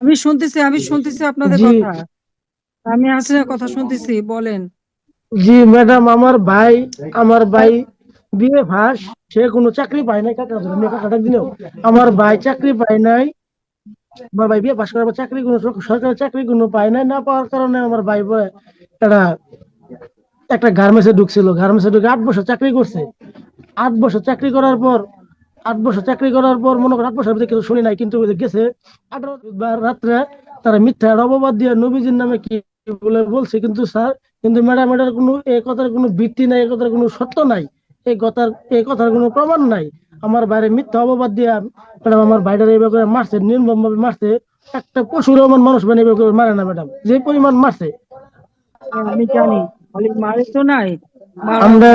আমি শুনতেছি আমি শুনতেছি আপনাদের কথা। আমি হাসিনের কথা শুনতেছি বলেন। জি ম্যাডাম আমার ভাই আমার ভাই বিয়ে ফাঁস সে কোনো চাকরি পায় নাই কাকা ধরে কাকাটা দিলেও আমার ভাই চাকরি পায় নাই আমার ভাই বিয়ে পাশ করার চাকরি কোনো সর- সরকারি চাকরি কোনো পায় নাই না পাওয়ার কারণে আমার ভাই একটা একটা গার্মেন্টসে ঢুকছিল। গার্মেন্টসে ঢুকে আট বছর চাকরি করছে। আট বছর চাকরি করার পর আট বছর চাকরি করার পর মনে করেন আট বছর ভিতরে কিছু শুনি নাই কিন্তু গেছে। আঠারো রাত্রে তারা মিথ্যা অপবাদ দিয়ে নবীজির নামে কি বলে বলছে কিন্তু স্যার কিন্তু ম্যাডাম এটার কোনো এই কথার কোনো ভিত্তি নাই এই কথার কোনো সত্য নাই এই কথার এই কথার কোনো প্রমাণ নাই। আমার বাইরে মিথ্যা অপবাদ দিয়া ম্যাডাম আমার বাইরে এইভাবে মারছে নির্মম ভাবে মারছে। একটা পশুর এমন মানুষ মানে এইভাবে করে মারে না ম্যাডাম যে পরিমাণ মারছে। আমি জানি মারে তো নাই। আমরা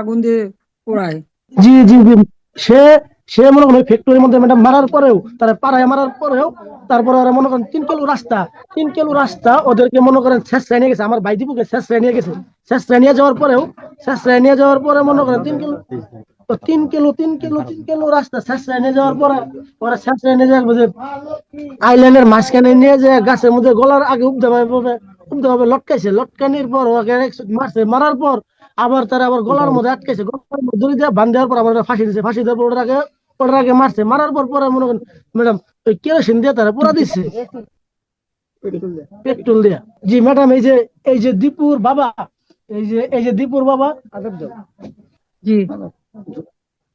আগুন দিয়ে পোড়ায়। জি জি সে সে মনে করেন ফ্যাক্টরির মধ্যে ম্যাডাম মারার পরেও, তারা পাড়ায় মারার পরেও, তারপরে ওরা মনে করেন তিন কিলো রাস্তা, তিন কিলো রাস্তা ওদেরকে মনে করেন শেষ নিয়ে গেছে। আমার ভাই শেষ নিয়ে গেছে। যাওয়ার পরেও যাওয়ার পরে মনে করেন তিন কিলো তিন কিলো তিন কিলো তিন কিলো রাস্তা শেষ নিয়ে যাওয়ার পরে, ওরা শেষ নিয়ে যাওয়ার যে আইল্যান্ডের মাঝখানে নিয়ে যে গাছের মধ্যে গলার আগে উঠতে হবে উঠতে হবে লটকাইছে। লটকানির পর ওকে মারছে। মারার পর আবার তারা আবার গলার মধ্যে আটকাইছে গলার মধ্যে দড়ি দিয়ে বান্ধ দেওয়ার পর আবার ফাঁসি দিয়েছে ফাঁসি দেওয়ার পর ওটার আগে ওটার আগে মারছে। মারার পর পরে মনে করেন ম্যাডাম ওই কেরোসিন দিয়ে তারা পোড়া দিচ্ছে পেট্রোল দিয়া। জি ম্যাডাম এই যে এই যে দীপুর বাবা এই যে এই যে দীপুর বাবা। জি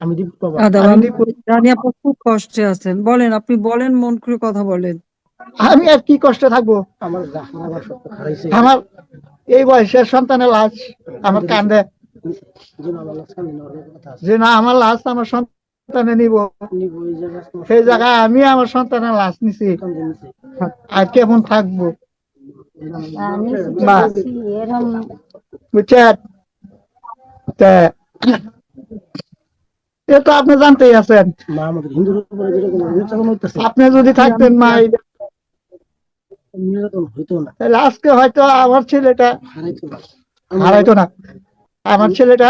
আমি দীপুর বাবা। আদাব আমি আমি জানি আপনি খুব কষ্টে আছেন। বলেন আপনি বলেন মন খুলে কথা বলেন। আমি আর কি কষ্টে থাকব? আমার আমার আমার এই বয়সের সন্তানের লাশ আমার কান্দে। যে না আমার লাশ আমার সন্তানে নিব। সেই জায়গায় আমি আমার সন্তানের লাশ নিছি। আর কেমন থাকব? বা। বুঝছেন? তা এ তো আপনি জানতেই আছেন। আপনি যদি থাকতেন মা নির্যাতন হইতো না। তাহলে আজকে হয়তো আমার ছেলেটা হারাইতো না। হারাইতো না। আমার ছেলেটা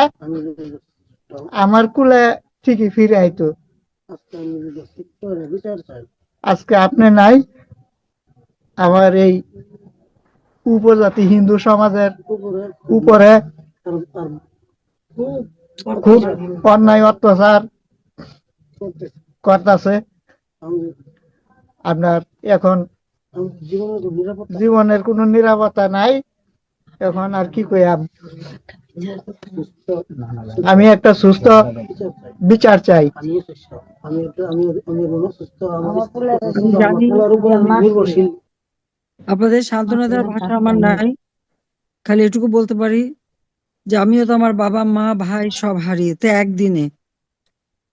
আমার কুলে ঠিকই ফিরে আইতো। আজকে আপনি নাই। আমার এই উপজাতি হিন্দু সমাজের উপরে। খুব অন্যায় অত্যাচার করতেছে। আপনার এখন জীবনের কোনো নিরাপত্তা নাই। এখন আর কি কইয়াম আমি একটা সুস্থ বিচার চাই। আপনাদের সান্ত্বনা দেওয়ার ভাষা আমার নাই। খালি এটুকু বলতে পারি যে আমিও তো আমার বাবা মা ভাই সব হারিয়েতে একদিনে।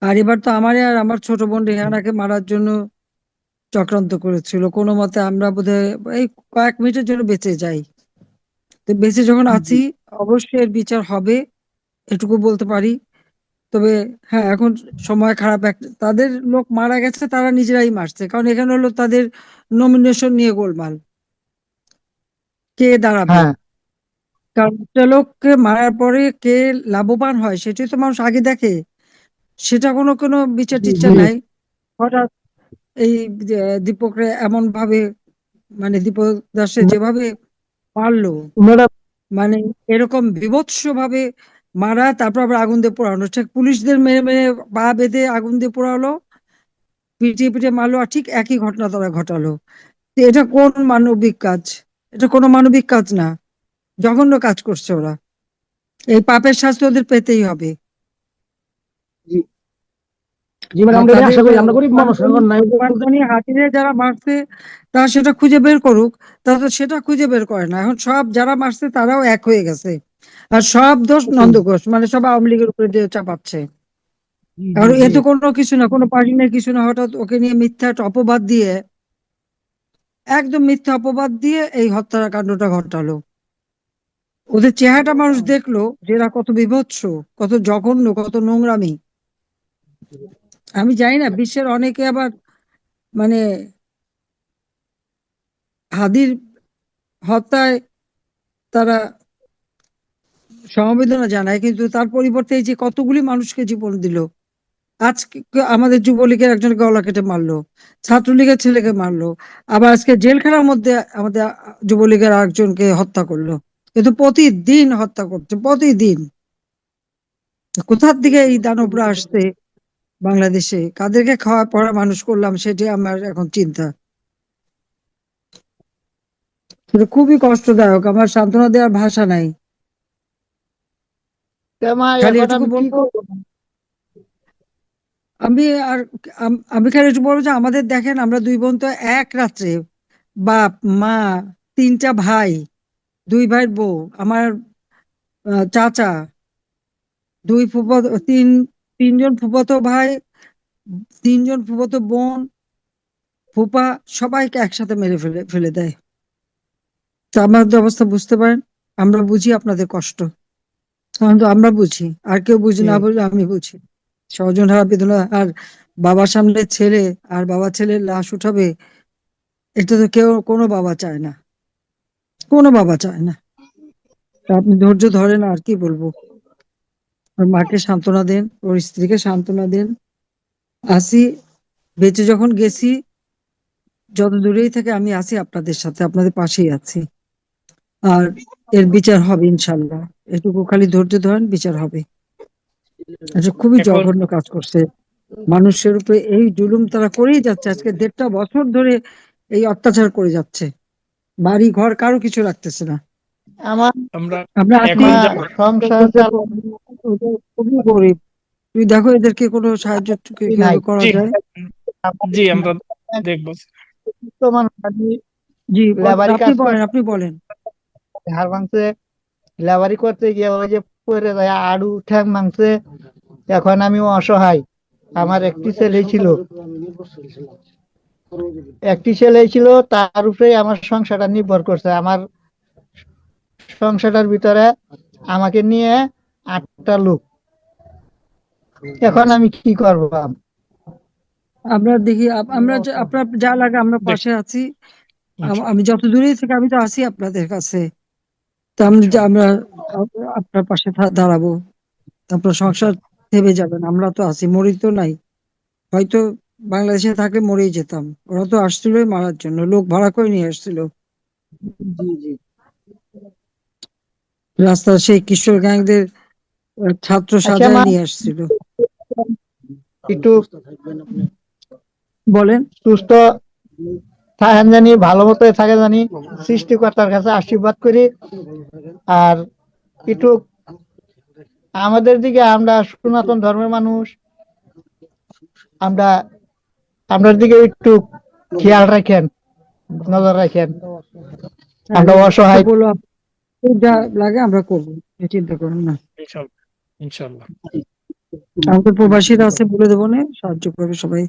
আর এবার তো আমারে আর আমার ছোট বোন রেহানাকে মারার জন্য চক্রান্ত করেছিল। কোনো মতে আমরা বোধহয় এই কয়েক মিনিটের জন্য বেঁচে যাই। তো বেঁচে যখন আছি অবশ্যই এর বিচার হবে এটুকু বলতে পারি। তবে হ্যাঁ এখন সময় খারাপ একটা তাদের লোক মারা গেছে তারা নিজেরাই মারছে। কারণ এখানে হলো তাদের নমিনেশন নিয়ে গোলমাল। কে দাঁড়াবে? হ্যাঁ। কারণ একটা লোককে মারার পরে কে লাভবান হয় সেটাই তো মানুষ আগে দেখে। সেটা কোনো কোনো বিচার টিচার নাই। হঠাৎ এই দীপকরে এমন ভাবে মানে দীপক দাসে যেভাবে ম্যাডাম মানে এরকম বিভৎস ভাবে মারা তারপর আবার আগুন দিয়ে পোড়ানো। ঠিক পুলিশদের মেরে মেরে পা বেঁধে আগুন দিয়ে পোড়ালো পিটিয়ে পিটিয়ে মারলো আর ঠিক একই ঘটনা তারা ঘটালো। এটা কোন মানবিক কাজ? এটা কোনো মানবিক কাজ না। জঘন্য কাজ করছে ওরা। এই পাপের শাস্তি ওদের পেতেই হবে। জি ম্যাডাম আমরা আশা করি আমরা গরিব মানুষ নাই কোম্পানি হাতিরে যারা মারছে তারা সেটা খুঁজে বের করুক তারা তো সেটা খুঁজে বের করে না। এখন সব যারা মারছে তারাও এক হয়ে গেছে। আর সব দোষ নন্দঘোষ মানে সব আওয়ামী লীগের উপরে দিয়ে চাপাচ্ছে। আর এ তো কোনো কিছু না কোনো পার্টি না কিছু না হঠাৎ ওকে নিয়ে মিথ্যা অপবাদ দিয়ে একদম মিথ্যা অপবাদ দিয়ে এই হত্যাকাণ্ডটা ঘটালো। ওদের চেহারাটা মানুষ দেখল যে এরা কত বিভৎস কত জঘন্য কত নোংরামি। আমি জানি না, বিশ্বের অনেকে আবার মানে হাদির হত্যায় তারা সমবেদনা জানায়, কিন্তু তার পরিবর্তে এই যে কতগুলি মানুষকে জীবন দিল। আজকে আমাদের যুবলীগের একজন গলা কেটে মারলো, ছাত্রলীগের ছেলেকে মারলো, আবার আজকে জেলখানার মধ্যে আমাদের যুবলীগের আরেকজনকে হত্যা করল। কিন্তু প্রতিদিন হত্যা করছে, প্রতিদিন। কোথার দিকে এই দানবরা আসছে? বাংলাদেশে। কাদেরকে খাওয়া পড়া মানুষ করলাম সেটি আমার এখন চিন্তা। খুবই কষ্টদায়ক আমার সান্ত্বনা দেওয়ার ভাষা নাই। আমি আর আমি খালি একটু বলব যে আমাদের দেখেন আমরা দুই বোন তো এক রাত্রে বাপ মা তিনটা ভাই দুই ভাইয়ের বউ আমার চাচা দুই ফুফাতো তিন তিনজন ফুফাতো ভাই তিনজন ফুফাতো বোন ফুপা সবাইকে একসাথে মেরে ফেলে ফেলে দেয়। তো আমাদের অবস্থা বুঝতে পারেন আমরা বুঝি আপনাদের কষ্ট। আমরা বুঝি আর কেউ বুঝি না জি। বুঝলে আমি বুঝি। স্বজন হারা বেদনা আর বাবার সামনে ছেলে আর বাবা ছেলের লাশ উঠাবে এটা তো কেউ কোনো বাবা চায় না। কোনো বাবা চায় না। আপনি ধৈর্য ধরেন আর কি বলব? ওর মাকে সান্ত্বনা দেন ওর স্ত্রীকে সান্ত্বনা দেন। আসি বেঁচে যখন গেছি যত দূরেই থেকে আমি আছি আপনাদের সাথে আপনাদের পাশেই আছি। আর এর বিচার হবে ইনশাল্লাহ এটুকু খালি ধৈর্য ধরেন বিচার হবে। এটা খুবই জঘন্য কাজ করছে। মানুষের উপরে এই জুলুম তারা করেই যাচ্ছে। আজকে দেড়টা বছর ধরে এই অত্যাচার করে যাচ্ছে। বাড়ি ঘর কারও কিছু রাখতেছে না। আমার আমরা খুবই গরিব। তুই দেখো এদেরকে কোনো সাহায্য। করা যায়? জি আমরা দেখব। আমি জি আপনি বলেন আপনি বলেন। হাড় ভাঙছে লেবারি করতে গিয়ে ওই যে পরে যায় আড়ু ঠ্যাং ভাঙছে। এখন আমি অসহায়। আমার একটি ছেলে ছিল। একটি ছেলে ছিল তার উপরেই আমার সংসারটা নির্ভর করছে। আমার সংসারটার ভিতরে আমাকে নিয়ে আটটা লোক। এখন আমি কি করব? আমরা দেখি আমরা যা- আপনার যা লাগে আমরা পাশে আছি। আমি যত দূরেই থেকে আমি তো আছি আপনাদের কাছে। তা আমি আমরা আপনার পাশে দাঁড়াবো। আপনার সংসার থেমে যাবেন আমরা তো আছি মরি তো নাই। হয়তো বাংলাদেশে থাকলে মরেই যেতাম। ওরা তো আসছিলই মারার জন্য। লোক ভাড়া করে নিয়ে আসছিল। জি জি। রাস্তার সেই কিশোর গ্যাংদের ছাত্র আচ্ছা, সাজায় নিয়ে আসছিল। একটু বলেন। সুস্থ থাকেন জানি ভালো মতো থাকে জানি সৃষ্টিকর্তার কাছে আশীর্বাদ করি। আর একটু আমাদের দিকে আমরা সনাতন ধর্মের মানুষ আমরা আপনার দিকে একটু খেয়াল রাখেন নজর রাখেন। আমরা অসহায়। বলো লাগে আমরা করব চিন্তা করুন না। ইনশাল্লাহ আমাদের প্রবাসীরা আছে বলে দেবো না সাহায্য করবে সবাই।